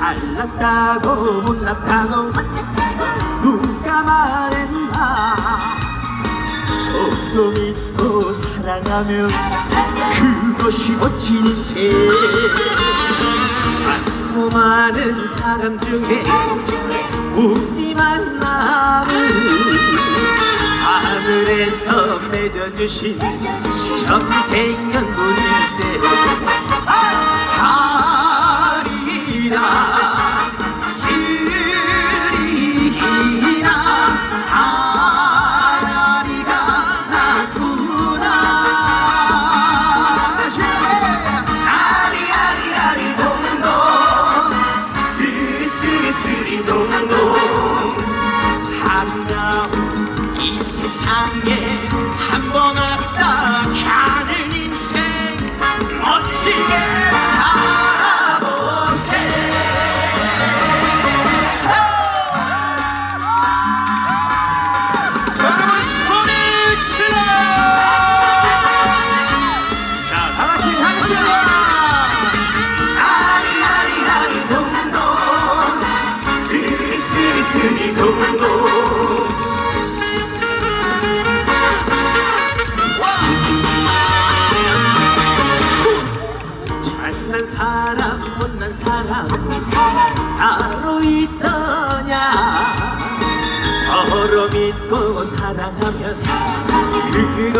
잘났다고 못났다고 눈 감아낸 나? 손도 사랑하면 그것이 멋진 인생. 많고 많은 사람 중에 우리 만 남은 하늘에서 맺어주신 전생연분일세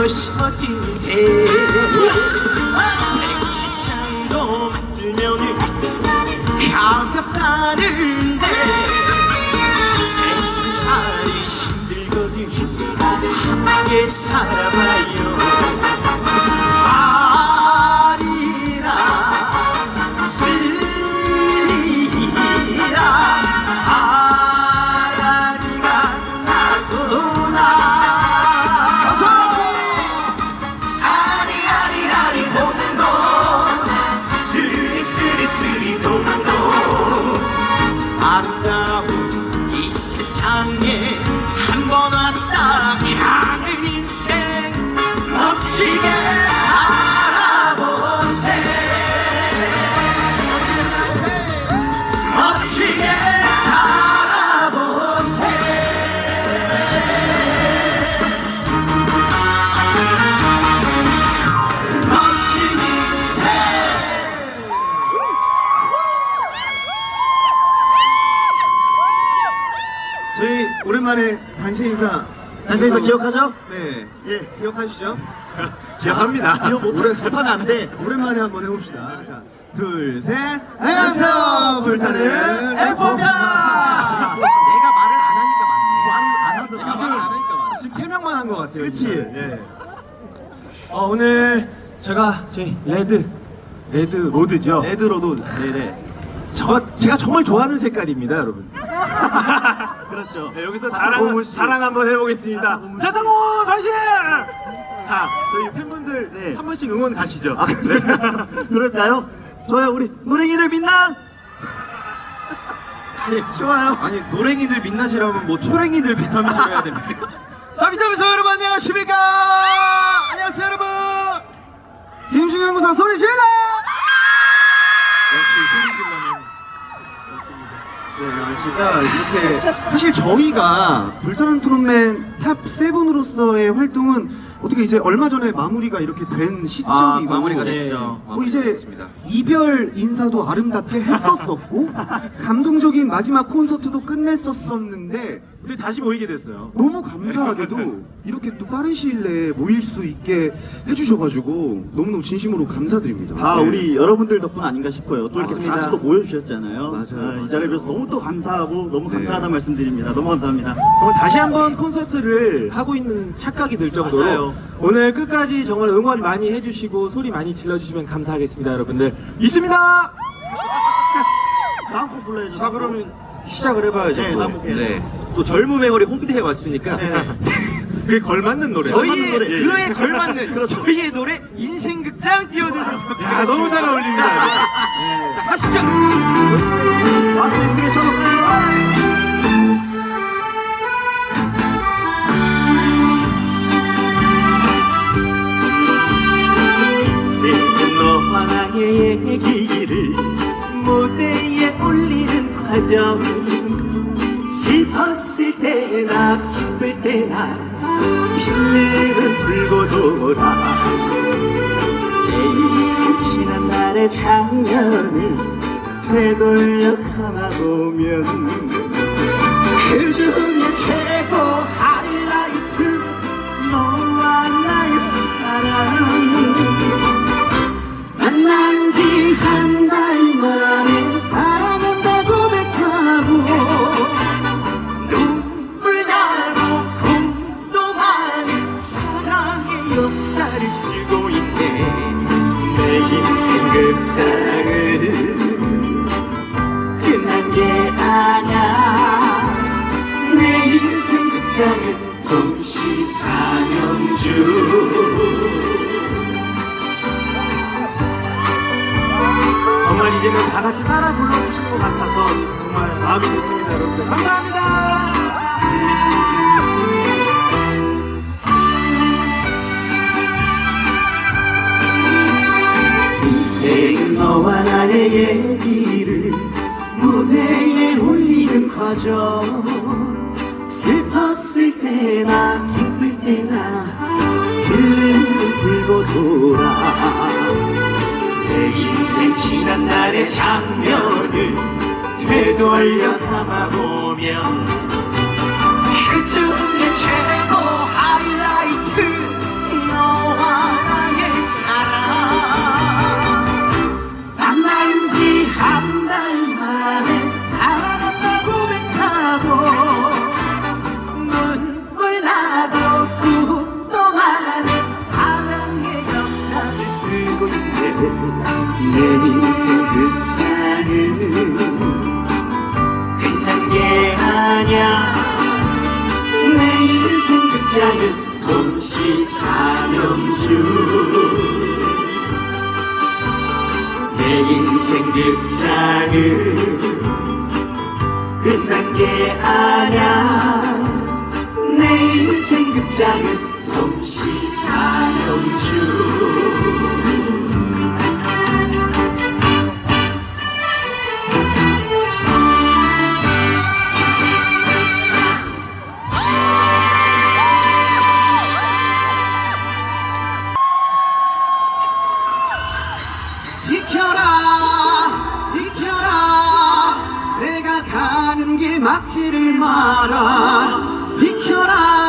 그것이 멋진 인생 백지창으로 만들면 가볍다는데 세상살이 힘들거든 함께 살아봐요 기억하죠? 네 예. 기억하시죠? 기억합니다. 기억 못, 못하면 안 돼. 오랜만에 한번 해봅시다 자, 둘 셋 안녕하세요 불타는 F4입니다 얘가 말을 안 하니까 맞네. 말을 안 하더라. 지금- 말을 안 하니까 맞네. 지금 세 명만 한 것 같아요 그치? 지금. 예. 어, 오늘 제가 저희 레드 레드 로드죠 레드로도 네네. 저 제가 정말 좋아하는 색깔입니다 여러분 그렇죠. 네, 여기서 자랑, 씨. 자랑 한번 해보겠습니다. 씨. 자타공원 가시! 자, 저희 팬분들 네. 한 번씩 응원 가시죠. 아, 그래? 그럴까요? 좋아요. 우리 노랭이들 빛나. 좋아요. 아니 노랭이들 민낯이라면 뭐 초랭이들 비타민을 해야 됩니까? 자, 비타민서 여러분 안녕하십니까? 안녕하세요, 여러분. 김중현 구상 소리 질러. 역시 소리 네, 아, 진짜 이렇게 사실 저희가 불타는 트롯맨 탑 세븐으로서의 활동은 어떻게 이제 얼마 전에 마무리가 이렇게 된 시점이고 아, 마무리가 네. 됐죠. 뭐 이제 마무리됐습니다. 이별 인사도 아름답게 했었었고 감동적인 마지막 콘서트도 끝냈었었는데 근데 다시 모이게 됐어요. 너무 감사하게도 이렇게 또 빠른 시일 내에 모일 수 있게 해주셔가지고 너무너무 진심으로 감사드립니다. 다 네. 우리 여러분들 덕분 아닌가 싶어요. 또 이렇게 맞습니다. 같이 또 모여주셨잖아요. 맞아요, 아, 맞아요. 이 자리에 비해서 너무 또 감사하고 너무 네. 감사하다 말씀드립니다. 너무 감사합니다. 정말 다시 한번 콘서트를 하고 있는 착각이 들 정도로 맞아요. 오늘 끝까지 정말 응원 많이 해주시고 소리 많이 질러주시면 감사하겠습니다, 여러분들. 있습니다! 다음 곡 불러야죠. 자 그러면 시작을 해봐야죠. 네, 또. 다음 곡 해야죠. 또 젊음의 거리 홈피디에 왔으니까 네. 그에 걸맞는 노래. 저희의 노래, 예, 예. 그에 걸맞는 저희의 노래 인생극장 띄워드리도록 야, 너무 잘 어울립니다. 자, 가시죠. 너와 나의 얘기를 무대에 올리는 과정 슬펐을 때나 기쁠 때나 필름은 불고 돌아 내 인생 지난 날의 장면을 되돌려 감아보면 그 중에 최고 하이라이트 너와 나의 사랑. 만난 지 한 달만 극장은 끝난 게 아냐 내 인생 극장은 동시사명주 정말 이제는 다 같이 따라 불러주시는 것 같아서 정말 마음이 좋습니다, 여러분들. 감사합니다. 나의 얘기를 무대에 올리는 과정. 슬펐을 때나 기쁠 때나 필름을 불고 돌아. 내 인생 지난 날의 장면을 되돌려 감아보면 내 인생 극장은 끝난 게 아냐 내 인생 극장은 동시사명주 내 인생 극장은 끝난 게 아냐 내 인생 극장은 동시사명주 막지를 마라 비켜라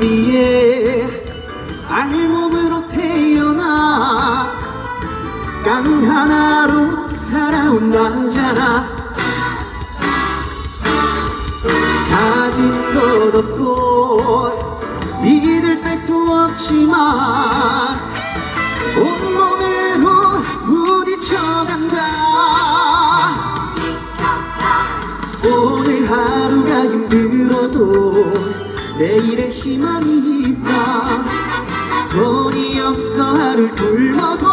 위에 알몸으로 태어나 깡 하나로 살아온 남자라 가진 것 없고 믿을 백도 없지만 온몸으로 부딪혀간다. 오늘 하루가 힘들어도 내일의 희망이 있다. 돈이 없어 하루를 굶어도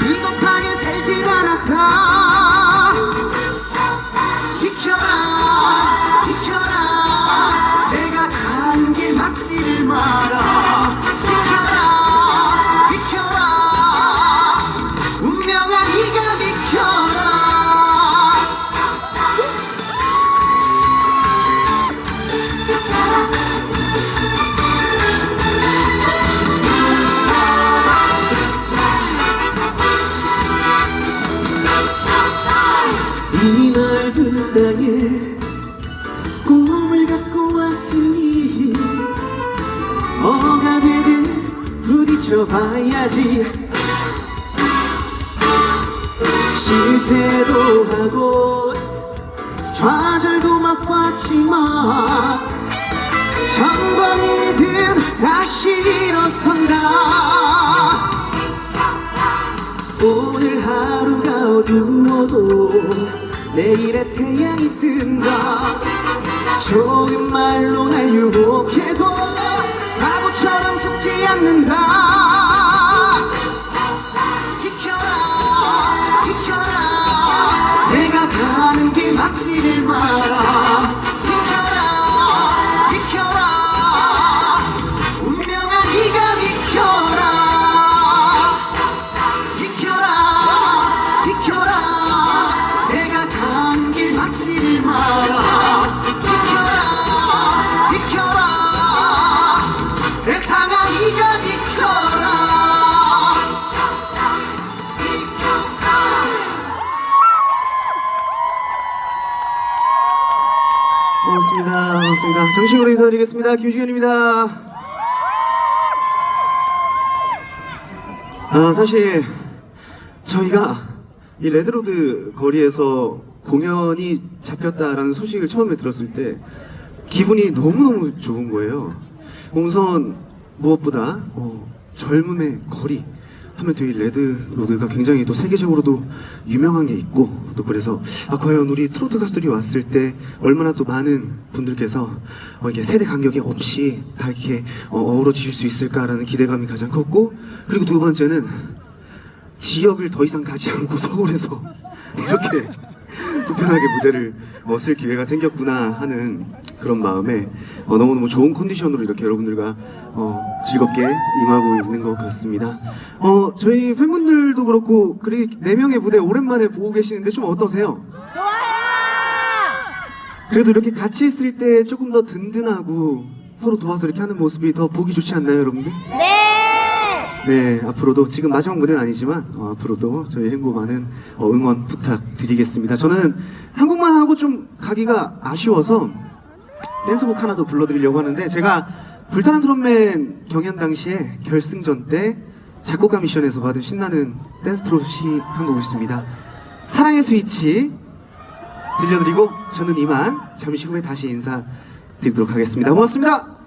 비겁하게 살진 않았다 봐야지. 실패도 하고 좌절도 맛봤지만 천번이든 다시 일어선다. 오늘 하루가 어두워도 내일의 태양이 뜬다. 좋은 말로 날 유혹해도 바보처럼 속지 않는다 정식으로 인사드리겠습니다 김시현입니다 아 사실 저희가 이 레드로드 거리에서 공연이 잡혔다라는 소식을 처음에 들었을 때 기분이 너무너무 좋은 거예요. 우선 무엇보다 어, 젊음의 거리 하면 또 이 레드 로드가 굉장히 또 세계적으로도 유명한 게 있고 또 그래서 아 과연 우리 트로트 가수들이 왔을 때 얼마나 또 많은 분들께서 어, 이게 세대 간격이 없이 다 이렇게 어, 어우러지실 수 있을까라는 기대감이 가장 컸고 그리고 두 번째는 지역을 더 이상 가지 않고 서울에서 이렇게 또 편하게 무대를 어, 쓸 기회가 생겼구나 하는 그런 마음에 어, 너무너무 좋은 컨디션으로 이렇게 여러분들과 어, 즐겁게 임하고 있는 것 같습니다. 어, 저희 팬분들도 그렇고 그리 네 명의 무대 오랜만에 보고 계시는데 좀 어떠세요? 그래도 이렇게 같이 있을 때 조금 더 든든하고 서로 도와서 이렇게 하는 모습이 더 보기 좋지 않나요, 여러분들? 네, 앞으로도 지금 마지막 무대는 아니지만 어, 앞으로도 저희 행보 많은 어, 응원 부탁드리겠습니다. 저는 한국만 하고 좀 가기가 아쉬워서 댄스곡 하나 더 불러드리려고 하는데 제가 불타는 트롯맨 경연 당시에 결승전 때 작곡가 미션에서 받은 신나는 댄스 트롯이 한 곡 있습니다. 사랑의 스위치 들려드리고 저는 이만 잠시 후에 다시 인사드리도록 하겠습니다. 고맙습니다.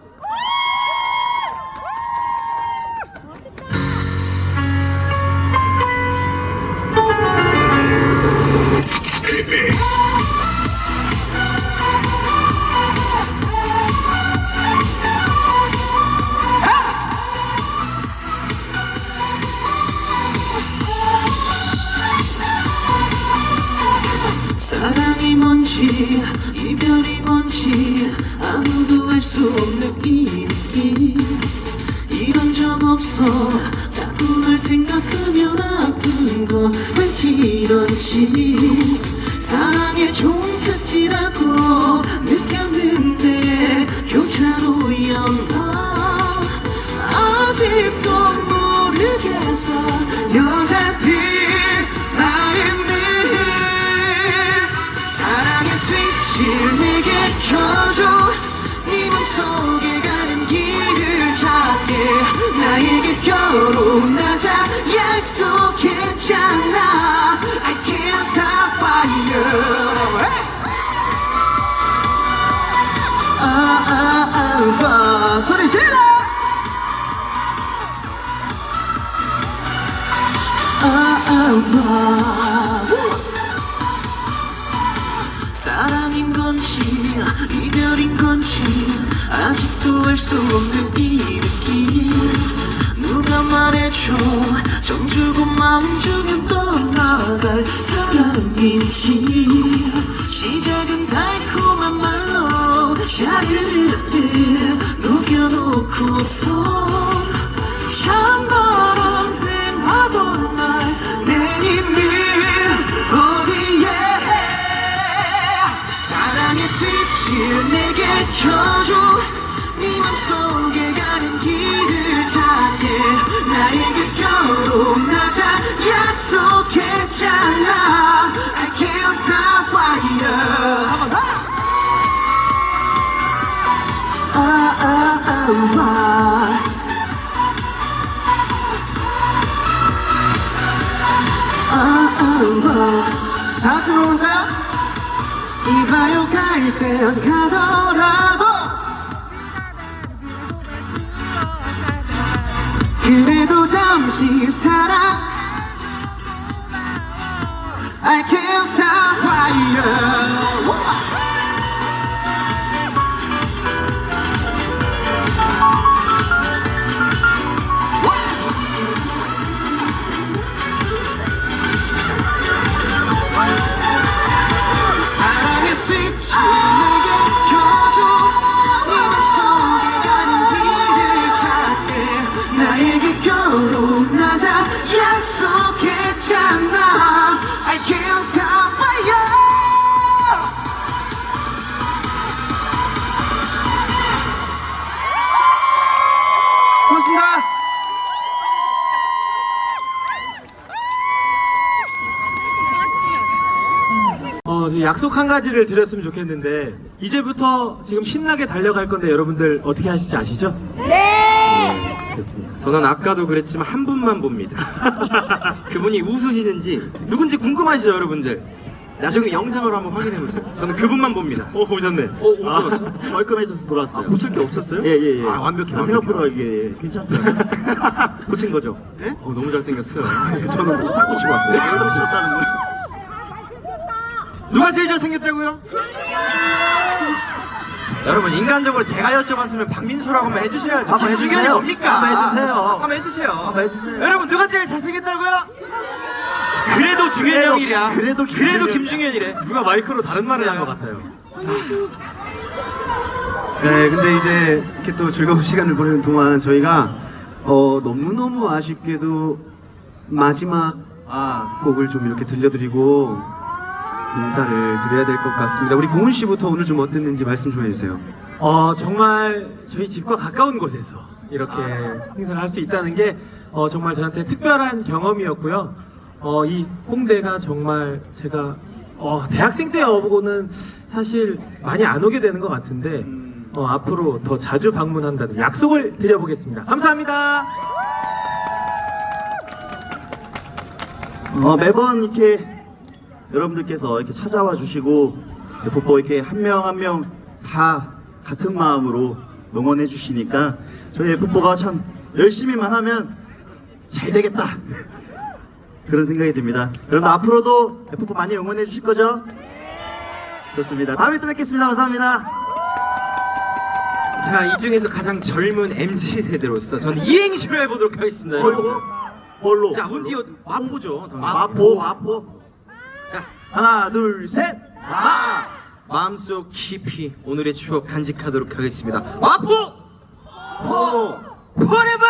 결혼하자 약속했잖아. I can't stop fire. 아아아 소리 질러! 아아아. 사랑인 건지 이별인 건지 아직도 알 수 없는 이 느낌 누가 말해줘. 정 주고 마음 주면 떠나갈 사랑인지. 시작은 달콤한 말로 샤르르르 녹여놓고서 약속했잖아. I can't stop fire 아 아, 아, 아, 아, 다 같이 부를까요? 이봐요 갈땐 가더라도. 그래도 잠시 사랑. I can't stop fire 어, 저 약속 한 가지를 드렸으면 좋겠는데 이제부터 지금 신나게 달려갈 건데 여러분들 어떻게 하실지 아시죠? 네. 좋겠습니다. 저는 아까도 그랬지만 한 분만 봅니다. 그분이 웃으시는지 누군지 궁금하시죠, 여러분들? 나중에 영상으로 한번 확인해 보세요. 저는 그분만 봅니다. 오 오셨네. 어, 못 들었어? 멀끔해져서 돌아왔어요. 아, 고칠 게 없었어요? 예 예 예. 아, 완벽해. 아, 완벽해. 생각보다 이게 괜찮더라고요. 고친 거죠? 네? 어, 너무 잘생겼어요. 저는 뭐싹 고치고 왔어요. 왜 고쳤다는 거예요? 누가 제일 잘생겼다고요? 여러분 인간적으로 제가 여쭤봤으면 박민수라고 한번 해주셔야죠. 한번 김중현이 해주세요. 뭡니까? 한번 해주세요. 한번 해주세요. 한번 해주세요. 여러분 누가 제일 잘생겼다고요? 그래도 중현 그래도- 형이랴. 그래도 그래도 김중현. 김중현이래. 누가 마이크로 다른 말을 한? 것 같아요. 네, 근데 이제 이렇게 또 즐거운 시간을 보내는 동안 저희가 어, 너무너무 아쉽게도 마지막 아, 곡을 좀 이렇게 들려드리고 인사를 드려야 될 것 같습니다. 우리 공훈 씨부터 오늘 좀 어땠는지 말씀 좀 해주세요. 어 정말 저희 집과 가까운 곳에서 이렇게 행사를 할 수 있다는 게 어, 정말 저한테 특별한 경험이었고요. 어, 이 홍대가 정말 제가 어, 대학생 때 와보고는 사실 많이 안 오게 되는 것 같은데 어, 앞으로 더 자주 방문한다는 약속을 드려보겠습니다. 감사합니다. 어, 매번 이렇게 여러분들께서 이렇게 찾아와 주시고 북보 이렇게 한 명 한 명 다 같은 마음으로 응원해 주시니까 저희 북보가 참 열심히만 하면 잘 되겠다 그런 생각이 듭니다. 여러분 앞으로도 북보 많이 응원해 주실 거죠? 좋습니다. 다음에 또 뵙겠습니다. 감사합니다. 자, 이 중에서 가장 젊은 MZ 세대로서 저는 이행시로 해보도록 하겠습니다. 여러분. 뭘로? 자, 문디오 마포죠. 마포 마포 자, 하나 둘 셋. 마 마음속 깊이 오늘의 추억 간직하도록 하겠습니다. 마포 포 포레버.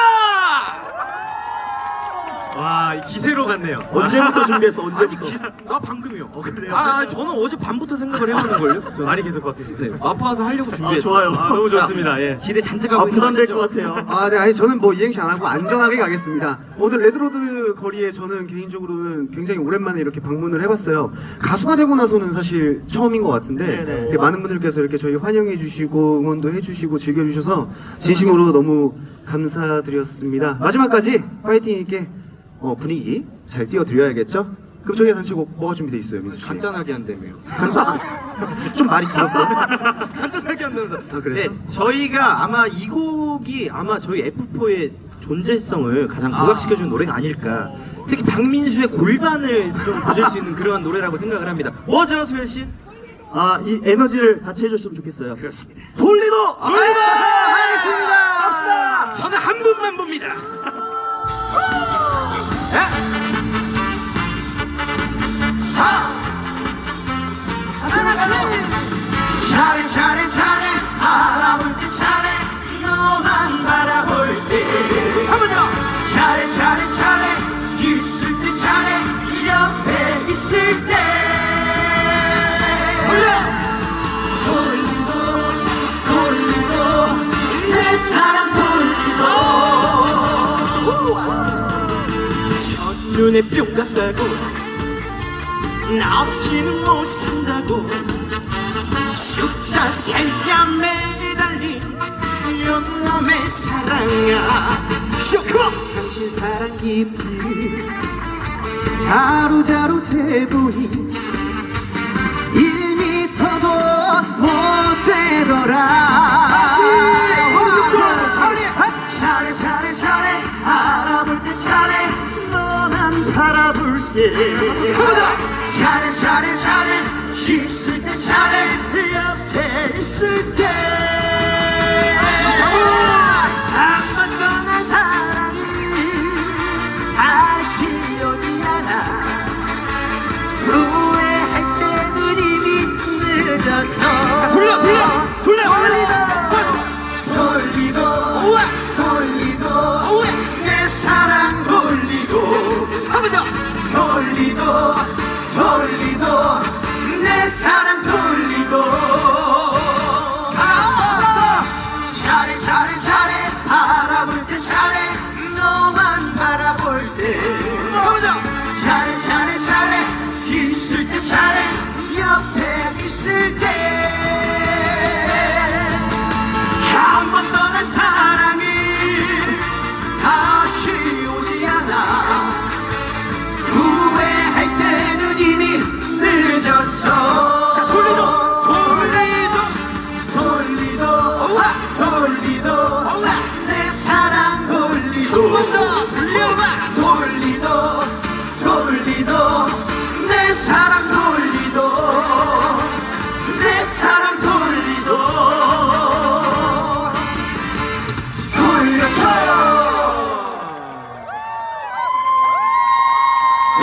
와, 이 기세로 갔네요. 언제부터 준비했어? 언제부터? 나 방금이요. 그래요? 아, 저는 어제 밤부터 생각을 해오는 걸요. 많이 계속 바뀌네요. 네, 마포 와서 하려고 아, 준비했어요. 좋아요. 아, 너무 좋습니다. 예. 기대 잔뜩 아 하고 있는 부담될 거 것? 같아요. 아, 네, 아니 저는 뭐 이행시 안 하고 안전하게 가겠습니다. 오늘 레드로드 거리에 저는 개인적으로는 굉장히 오랜만에 이렇게 방문을 해봤어요. 가수가 되고 나서는 사실 처음인 것 같은데 네네. 이렇게 많은 분들께서 이렇게 저희 환영해 주시고 응원도 해주시고 즐겨주셔서 진심으로 너무 감사드렸습니다. 마지막까지 파이팅 있게 어, 분위기 잘 띄워드려야겠죠? 그럼 저희 단체곡 뭐가 준비돼 있어요, 민수 씨? 간단하게 한다며요. 좀 말이 길었어. 간단하게 한다면서. 아? 네, 저희가 아마 이 곡이 아마 저희 F4의 존재성을 가장 부각시켜준 노래가 아닐까. 특히 박민수의 골반을 좀 보실 수 있는 그러한 노래라고 생각을 합니다. 뭐죠, 수현 씨? 아 이 에너지를 같이 해줬으면 좋겠어요. 그렇습니다. 돌리도 돌리도 하겠습니다. 갑시다. 저는 한 분만 봅니다. 사. 잘해 잘해 잘해 알아볼 때 잘해 너만 바라볼 때. 한번더 잘해 잘해 잘해 있을 때 잘해 옆에 있을 때 눈에 뿅 갔다고. 나 없이는 못 산다고. 숫자 살자 매달린 your 놈의 사랑아. 쇼크 당신 사랑 깊이 자루자루 재보니 1미터도 못 되더라 때 잘해 옆에 있을 때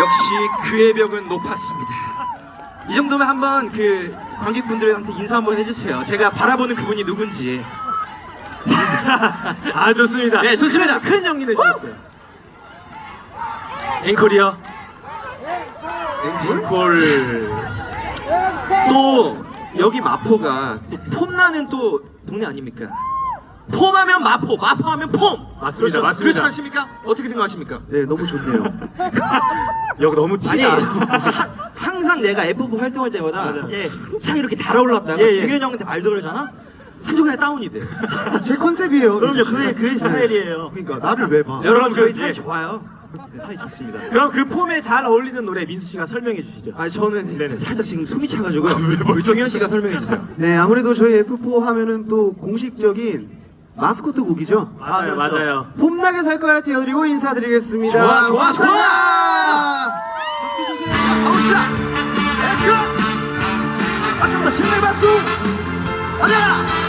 역시 그의 벽은 높았습니다. 이 정도면 한번 그 관객분들한테 인사 한번 해주세요. 제가 바라보는 그분이 누군지. 아 좋습니다. 네, 좋습니다. 큰 용기 내주셨어요. 앵콜이요. 앵콜. 또 여기 마포가 또 폼나는 또 동네 아닙니까? 폼하면 마포, 마포하면 폼. 맞습니다, 그렇죠? 맞습니다. 그렇지 않습니까? 어떻게 생각하십니까? 네 너무 좋네요 여기 너무 아니 티가. 하- 항상 내가 F4 활동할 때마다 예, 한창 이렇게 달아올랐다가 예, 예. 중현 형한테 말 그러잖아 한 순간에 다운이 돼 제 컨셉이에요 그럼요 그의 그의 스타일이에요 그러니까 나를 왜 봐 여러분 저희 사이 예. 좋아요 네, 사이 좋습니다 그럼 그 폼에 잘 어울리는 노래 민수 씨가 설명해 주시죠. 아니 저는 네네. 살짝 지금 숨이 차가지고 우리 중현 씨가 설명해 주세요 네 아무래도 저희 F4 하면은 또 공식적인 마스코트 곡이죠 맞아요, 그렇죠. 맞아요. 봄나게 살 거야 띄워드리고 인사드리겠습니다 좋아, 좋아, 좋아! 박수 주세요. 가봅시다 렛츠고 아까보다 신나게 박수 가자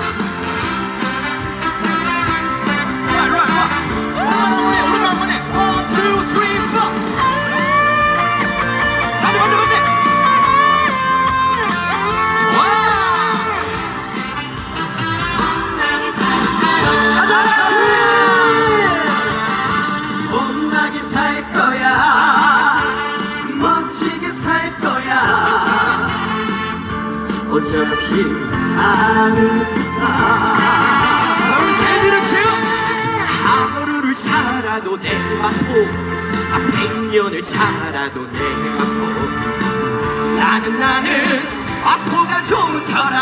어차피 사는 세상 여러분 잘 들으세요. 하루를 살아도 내 마포 아 백년을 살아도 내 마포 나는 나는 마포가 좋더라.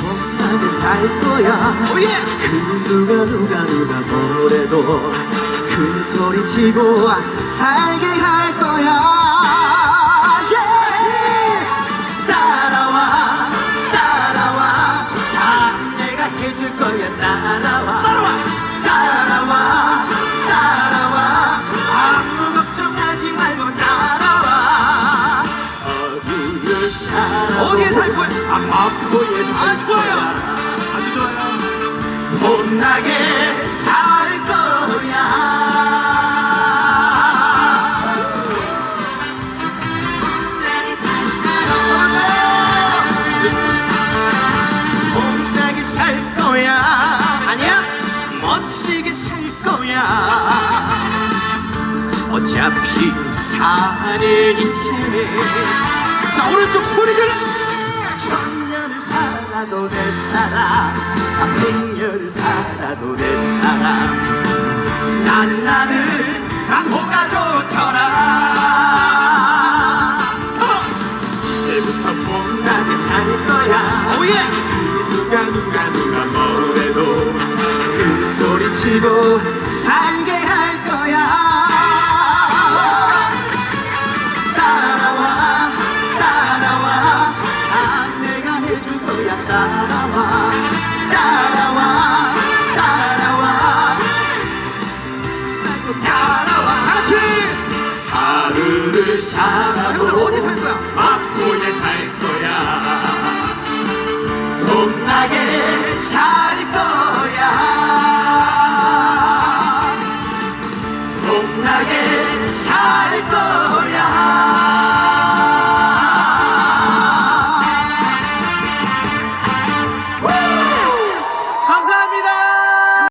봄나게 살 거야. 오예. 그 누가 누가 누가 뭐래도 큰 소리 치고 살게 할 거야 어디에 살 거야? 아 마포에 살 거야. 아주 좋아요. 봄나게 살 거야. 봄나게 살 거야. 아니야? 멋지게 살 거야. 어차피 사는 인생 자 오른쪽 소리 들어. 천년을 살아도 내 사랑. 아, 백년을 살아도 내 사랑. 나는 나는 마포가 좋더라. 이제부터 봄나게 살 거야. 오예. 누가 누가 누가 뭐래도 큰 소리 치고 살게 봄